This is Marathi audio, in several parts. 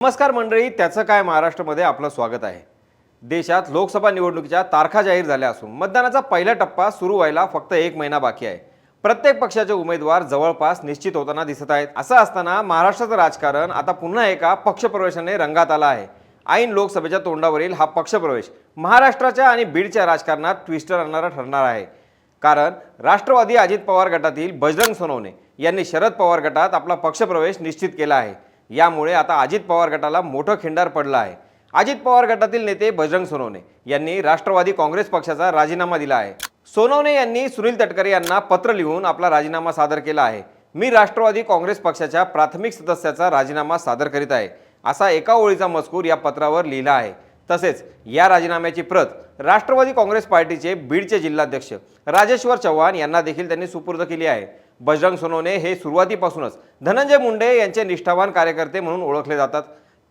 नमस्कार मंडळी त्याचं काय महाराष्ट्रामध्ये आपलं स्वागत आहे. देशात लोकसभा निवडणुकीच्या तारखा जाहीर झाल्या असून मतदानाचा पहिला टप्पा सुरू व्हायला फक्त एक महिना बाकी आहे. प्रत्येक पक्षाचे उमेदवार जवळपास निश्चित होताना दिसत आहेत. असं असताना महाराष्ट्राचं राजकारण आता पुन्हा एका पक्षप्रवेशाने रंगात आला आहे. ऐन लोकसभेच्या तोंडावरील हा पक्षप्रवेश महाराष्ट्राच्या आणि बीडच्या राजकारणात ट्विस्टर आणणारा ठरणार आहे. कारण राष्ट्रवादी अजित पवार गटातील बजरंग सोनवणे यांनी शरद पवार गटात आपला पक्षप्रवेश निश्चित केला आहे. यामुळे आता अजित पवार गटाला मोठं खिंडार पडलं आहे. अजित पवार गटातील नेते बजरंग सोनवणे यांनी राष्ट्रवादी काँग्रेस पक्षाचा राजीनामा दिला आहे. सोनवणे यांनी सुनील तटकरे यांना पत्र लिहून आपला राजीनामा सादर केला आहे. मी राष्ट्रवादी काँग्रेस पक्षाच्या प्राथमिक सदस्याचा राजीनामा सादर करीत आहे. असा एका ओळीचा मजकूर या पत्रावर लिहिला आहे. तसेच या राजीनाम्याची प्रत राष्ट्रवादी काँग्रेस पार्टीचे बीडचे जिल्हाध्यक्ष राजेश्वर चव्हाण यांना देखील त्यांनी सुपूर्द केली आहे. बजरंग सोनवणे हे सुरुवातीपासूनच धनंजय मुंडे यांचे निष्ठावान कार्यकर्ते म्हणून ओळखले जातात.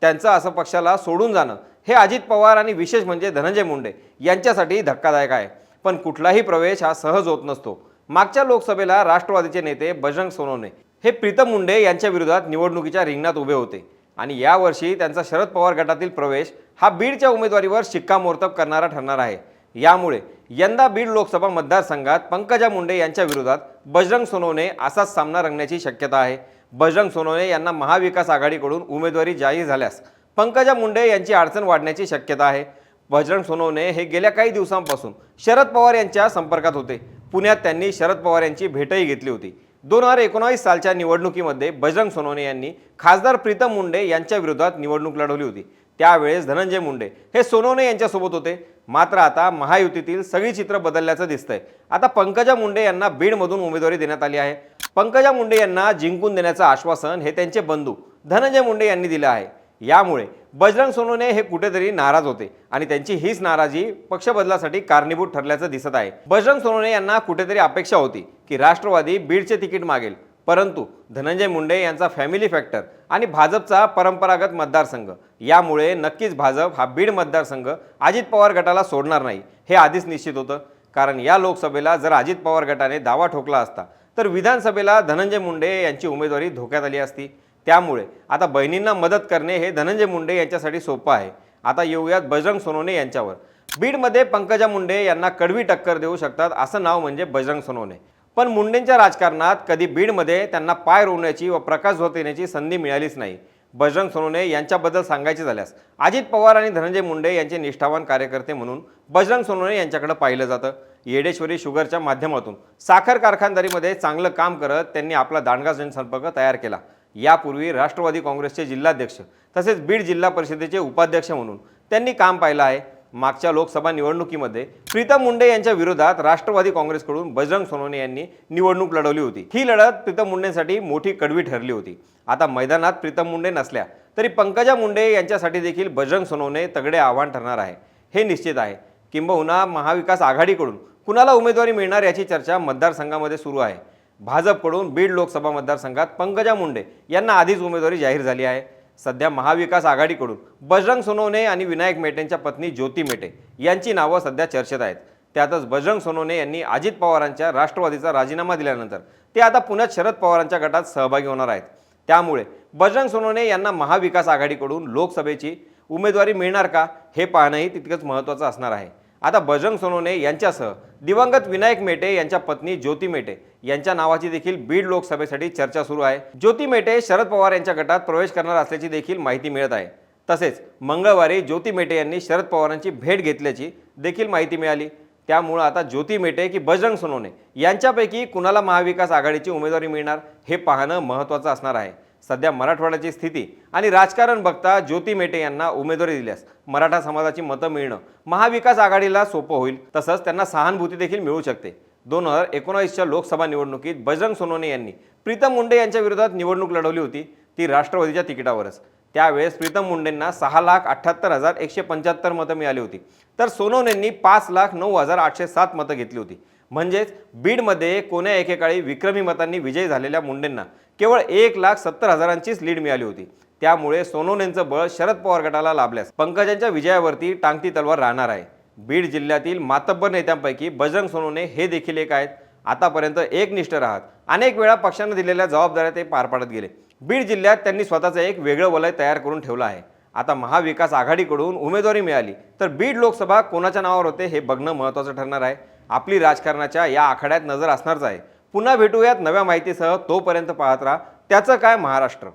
त्यांचं असं पक्षाला सोडून जाणं हे अजित पवार आणि विशेष म्हणजे धनंजय मुंडे यांच्यासाठी धक्कादायक आहे. पण कुठलाही प्रवेश हा सहज होत नसतो. मागच्या लोकसभेला राष्ट्रवादीचे नेते बजरंग सोनवणे हे प्रीतम मुंडे यांच्या विरोधात निवडणुकीच्या रिंगणात उभे होते. आणि यावर्षी त्यांचा शरद पवार गटातील प्रवेश हा बीडच्या उमेदवारीवर शिक्कामोर्तब करणारा ठरणार आहे. यामुळे यंदा बीड लोकसभा मतदारसंघात पंकजा मुंडे यांच्या विरोधात बजरंग सोनवणे असाच सामना रंगण्याची शक्यता आहे. बजरंग सोनवणे यांना महाविकास आघाडीकडून उमेदवारी जाहीर झाल्यास पंकजा मुंडे यांची अडचण वाढण्याची शक्यता आहे. बजरंग सोनवणे हे गेल्या काही दिवसांपासून शरद पवार यांच्या संपर्कात होते. पुण्यात त्यांनी शरद पवार यांची भेटही घेतली होती. दोन हजार एकोणावीस सालच्या निवडणुकीमध्ये बजरंग सोनवणे यांनी खासदार प्रीतम मुंडे यांच्या विरोधात निवडणूक लढवली होती. त्यावेळेस धनंजय मुंडे हे सोनवणे यांच्यासोबत होते. मात्र आता महायुतीतील सगळी चित्र बदलल्याचं दिसतंय. आता पंकजा मुंडे यांना बीडमधून उमेदवारी देण्यात आली आहे. पंकजा मुंडे यांना जिंकून देण्याचं आश्वासन हे त्यांचे बंधू धनंजय मुंडे यांनी दिलं आहे. यामुळे बजरंग सोनवणे हे कुठेतरी नाराज होते आणि त्यांची हीच नाराजी पक्ष बदलासाठी कारणीभूत ठरल्याचं दिसत आहे. बजरंग सोनवणे यांना कुठेतरी अपेक्षा होती की राष्ट्रवादी बीडचे तिकीट मागेल. परंतु धनंजय मुंडे यांचा फॅमिली फॅक्टर आणि भाजपचा परंपरागत मतदारसंघ यामुळे नक्कीच भाजप हा बीड मतदारसंघ अजित पवार गटाला सोडणार नाही हे आधीच निश्चित होतं. कारण या लोकसभेला जर अजित पवार गटाने दावा ठोकला असता तर विधानसभेला धनंजय मुंडे यांची उमेदवारी धोक्यात आली असती. त्यामुळे आता बहिणींना मदत करणे हे धनंजय मुंडे यांच्यासाठी सोपं आहे. आता येऊयात बजरंग सोनवणे यांच्यावर. बीडमध्ये पंकजा मुंडे यांना कडवी टक्कर देऊ शकतात असं नाव म्हणजे बजरंग सोनवणे. पण मुंडेंच्या राजकारणात कधी बीडमध्ये त्यांना पाय रोवण्याची व प्रकाश झोत येण्याची संधी मिळालीच नाही. बजरंग सोनवणे यांच्याबद्दल सांगायचे झाल्यास अजित पवार आणि धनंजय मुंडे यांचे निष्ठावान कार्यकर्ते म्हणून बजरंग सोनवणे यांच्याकडे पाहिलं जातं. येडेश्वरी शुगरच्या माध्यमातून साखर कारखानदारीमध्ये चांगलं काम करत त्यांनी आपला दांडगा जनसंपर्क तयार केला. यापूर्वी राष्ट्रवादी काँग्रेसचे जिल्हाध्यक्ष तसेच बीड जिल्हा परिषदेचे उपाध्यक्ष म्हणून त्यांनी काम पाहिलं आहे. मागच्या लोकसभा निवडणुकीमध्ये प्रीतम मुंडे यांच्या विरोधात राष्ट्रवादी काँग्रेसकडून बजरंग सोनवणे यांनी निवडणूक लढवली होती. ही लढत प्रीतम मुंडेंसाठी मोठी कडवी ठरली होती. आता मैदानात प्रीतम मुंडे नसल्या तरी पंकजा मुंडे यांच्यासाठी देखील बजरंग सोनवणे तगडे आव्हान ठरणार आहे. हे निश्चित आहे. किंबहुना महाविकास आघाडीकडून कुणाला उमेदवारी मिळणार याची चर्चा मतदारसंघामध्ये सुरू आहे. भाजपकडून बीड लोकसभा मतदारसंघात पंकजा मुंडे यांना आधीच उमेदवारी जाहीर झाली आहे. सध्या महाविकास आघाडीकडून बजरंग सोनवणे आणि विनायक मेटेंच्या पत्नी ज्योती मेटे यांची नावं सध्या चर्चेत आहेत. त्यातच बजरंग सोनवणे यांनी अजित पवारांच्या राष्ट्रवादीचा राजीनामा दिल्यानंतर ते आता पुण्यात शरद पवारांच्या गटात सहभागी होणार आहेत. त्यामुळे बजरंग सोनवणे यांना महाविकास आघाडीकडून लोकसभेची उमेदवारी मिळणार का हे पाहणंही तितकंच महत्त्वाचं असणार आहे. आता बजरंग सोनवणे यांच्यासह दिवंगत विनायक मेटे यांच्या पत्नी ज्योती मेटे यांच्या नावाची देखील बीड लोकसभेसाठी चर्चा सुरू आहे. ज्योती मेटे शरद पवार यांच्या गटात प्रवेश करणार असल्याची देखील माहिती मिळत आहे. तसेच मंगळवारी ज्योती मेटे यांनी शरद पवारांची भेट घेतल्याची देखील माहिती मिळाली. त्यामुळं आता ज्योती मेटे की बजरंग सोनवणे यांच्यापैकी कुणाला महाविकास आघाडीची उमेदवारी मिळणार हे पाहणं महत्त्वाचं असणार आहे. सध्या मराठवाड्याची स्थिती आणि राजकारण बघता ज्योती मेटे यांना उमेदवारी दिल्यास मराठा समाजाची मतं मिळणं महाविकास आघाडीला सोपं होईल. तसंच त्यांना सहानुभूती देखील मिळू शकते. दोन हजार एकोणावीसच्या लोकसभा निवडणुकीत बजरंग सोनवणे यांनी प्रीतम मुंडे यांच्या विरोधात निवडणूक लढवली होती. ती राष्ट्रवादीच्या तिकिटावरच. त्यावेळेस प्रीतम मुंडेंना सहा लाख अठ्ठ्याहत्तर हजार एकशे पंच्याहत्तर मतं मिळाली होती. तर सोनवणेंनी पाच लाख नऊ हजार आठशे सात मतं घेतली होती. म्हणजेच बीडमध्ये कोण्या एकेकाळी विक्रमी मतांनी विजयी झालेल्या मुंडेंना केवळ एक लाख सत्तर हजारांचीच लीड मिळाली होती. त्यामुळे सोनवणेंचं बळ शरद पवार गटाला लाभल्यास पंकजांच्या विजयावरती टांगती तलवार राहणार आहे. बीड जिल्ह्यातील मातब्बर नेत्यांपैकी बजरंग सोनूने हे देखील एक आहेत. आतापर्यंत एकनिष्ठ राहत. अनेक वेळा पक्षानं दिलेल्या जबाबदाऱ्या ते पार पाडत गेले. बीड जिल्ह्यात त्यांनी स्वतःचं एक वेगळं वलय तयार करून ठेवलं आहे. आता महाविकास आघाडीकडून उमेदवारी मिळाली. तर बीड लोकसभा कोणाच्या नावावर होते हे बघणं महत्त्वाचं ठरणार आहे. आपली राजकारणाच्या या आखाड्यात नजर असणारच आहे. पुन्हा भेटूयात नव्या माहितीसह तोपर्यंत पाहत राहा. त्याचं काय महाराष्ट्र?